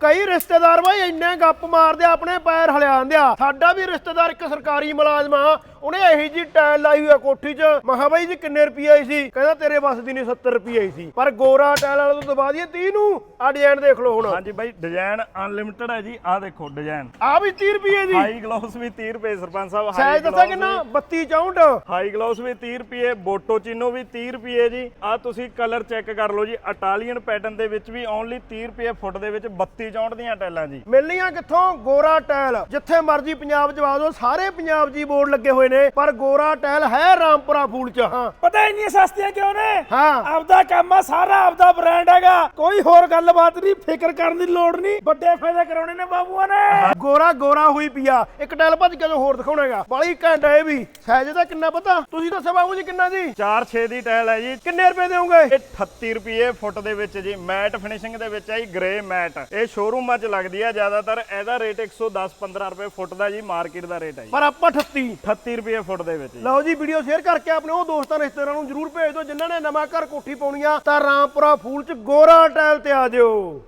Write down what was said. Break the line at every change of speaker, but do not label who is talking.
ਕਈ ਰਿਸ਼ਤੇਦਾਰ ਬਾਈ ਇੰਨੇ ਗੱਪ ਮਾਰਦੇ ਆ, ਆਪਣੇ ਪੈਰ ਹਲਿਆਉਂਦੇ ਆ। ਸਾਡਾ ਵੀ ਰਿਸ਼ਤੇਦਾਰ ਇੱਕ ਸਰਕਾਰੀ ਮੁਲਾਜ਼ਮ ਆ ਉਹਨੇ ਇਹੀ ਜੀ ਟਾਇਲ ਲਾਈ ਹੋਈ ਆ ਕੋਠੀ 'ਚ। ਮਹਾ ਬਾਈ ਜੀ ਕਿੰਨੇ ਰੁਪਏ ਆਈ ਸੀ? ਕਹਿੰਦਾ ਤੇਰੇ ਵੱਸ ਦੀ ਨਹੀਂ 70 ਰੁਪਏ ਆਈ ਸੀ। ਪਰ ਗੋਰਾ ਟਾਇਲ ਵਾਲਾ ਤੋਂ ਦਬਾ ਦਈਏ 30 ਨੂੰ। ਆ ਡਿਜ਼ਾਈਨ ਦੇਖ ਲਓ ਹੁਣ।
ਹਾਂਜੀ ਬਾਈ ਡਿਜ਼ਾਈਨ ਅਨਲਿਮਿਟਡ ਹੈ ਜੀ। ਆਹ ਦੇਖੋ ਡਿਜ਼ਾਈਨ
ਆ ਵੀ 30 ਰੁਪਏ ਦੀ।
ਹਾਈ ਗਲੋਸ ਵੀ 30 ਰੁਪਏ ਸਰਪੰਚ ਸਾਹਿਬ
ਸਾਈਜ਼ ਦੱਸਿਆ ਕਿੰਨਾ? 32 64
ਹਾਈ ਗਲੋਸ ਵੀ 30 ਰੁਪਏ ਬੋਟੋ ਚਿਨੋ ਵੀ 30 ਰੁਪਏ ਜੀ। ਆ ਤੁਸੀਂ ਕਲਰ ਚੈੱਕ ਕਰ ਲਓ ਜੀ। ਇਟਾਲੀਅਨ ਪੈਟਰਨ ਦੇ ਵਿੱਚ ਵੀ ਓਨਲੀ 30 ਰੁਪਏ ਫੁੱਟ ਦੇ ਵਿੱਚ 32 64 ਦੀਆਂ ਟੈਲਾਂ ਜੀ।
ਮਿਲਣੀਆਂ ਕਿੱਥੋਂ? ਗੋਰਾ ਟਾਇਲ। ਜਿੱਥੇ ਮਰਜ਼ੀ ਪੰਜਾਬ ਜਵਾ ਦਿਓ ਸਾਰੇ ਪੰਜਾਬ ਜੀ ਬੋਰਡ ਲੱਗੇ ਹੋਏ ਨੇ ਪਰ ਗੋਰਾ ਟਾਇਲ ਹੈ ਰਾਮਪੁਰਾ ਫੂਲ ਚ ਹਾਂ।
ਪਤਾ ਇੰਨੀਆਂ ਸਸਤੀਆਂ ਕਿਉਂ ਨੇ?
ਹਾਂ।
ਆਪਦਾ ਕੰਮ ਆ ਸਾਰਾ ਆਪਦਾ ਬ੍ਰਾਂਡ ਹੈਗਾ। ਕੋਈ ਹੋਰ ਗੱਲਬਾਤ ਨਹੀਂ ਫਿਕਰ ਕਰਨ ਦੀ ਲੋੜ ਨਹੀਂ। ਵੱਡੇ ਫਾਇਦੇ ਕਰਾਉਣੇ ਨੇ ਬਾਬੂਆਂ ਨੇ।
ਗੋਰਾ ਗੋਰਾ ਹੋਈ ਪਿਆ। ਇੱਕ ਟਾਇਲ ਭੱਜ ਕੇ ਹੋਰ ਦਿਖਾਉਣਾਗਾ ਬਾਲੀ ਘੈਂਟ ਹੈ ਇਹ ਵੀ। ਸਾਈਜ਼ ਦਾ ਕਿੰਨਾ ਪਤਾ? ਤੁਸੀਂ ਦੱਸੋ ਬਾਬੂ ਜੀ ਕਿੰਨਾ ਜੀ
4-6 ਦੀ ਟੈਲ ਹੈ ਜੀ।
ਕਿੰਨੇ ਰੁਪਏ ਦੇਵੋਗੇ
ਇਹ 38 ਰੁਪਏ ਫੁੱਟ ਦੇ ਵਿੱਚ ਜੀ। ਮੈਟ ਫਿਨਿਸ਼ਿੰਗ ਦੇ ਵਿੱਚ ਆਈ ਗ੍ਰੇ ਮੈਟ। ਇਹ ਸ਼ੋਰੂਮਾਂ 'ਚ ਲੱਗਦੀ ਆ ਜ਼ਿਆਦਾਤਰ। ਇਹਦਾ ਰੇਟ 110-15 ਰੁਪਏ ਫੁੱਟ ਦਾ ਜੀ ਮਾਰਕੀਟ ਦਾ ਰੇਟ ਹੈ ਜੀ।
ਪਰ ਆਪਾਂ 38
38 ਰੁਪਏ ਫੁੱਟ ਦੇ ਵਿੱਚ ਜੀ।
ਲਓ ਜੀ ਵੀਡੀਓ ਸ਼ੇਅਰ ਕਰਕੇ ਆਪਣੇ ਉਹ ਦੋਸਤਾਂ ਰਿਸ਼ਤੇਦਾਰਾਂ ਨੂੰ ਜਰੂਰ ਭੇਜ ਦਿਓ। ਜਿਨ੍ਹਾਂ ਨੇ ਨਵਾਂ ਘਰ ਕੋਠੀ ਪਾਉਣੀ ਆ ਤਾਂ ਰਾਮਪੁਰਾ ਫੂਲ ਚ ਗੋਰਾ ਟਾਇਲ ਤੇ ਆ ਜਿਓ।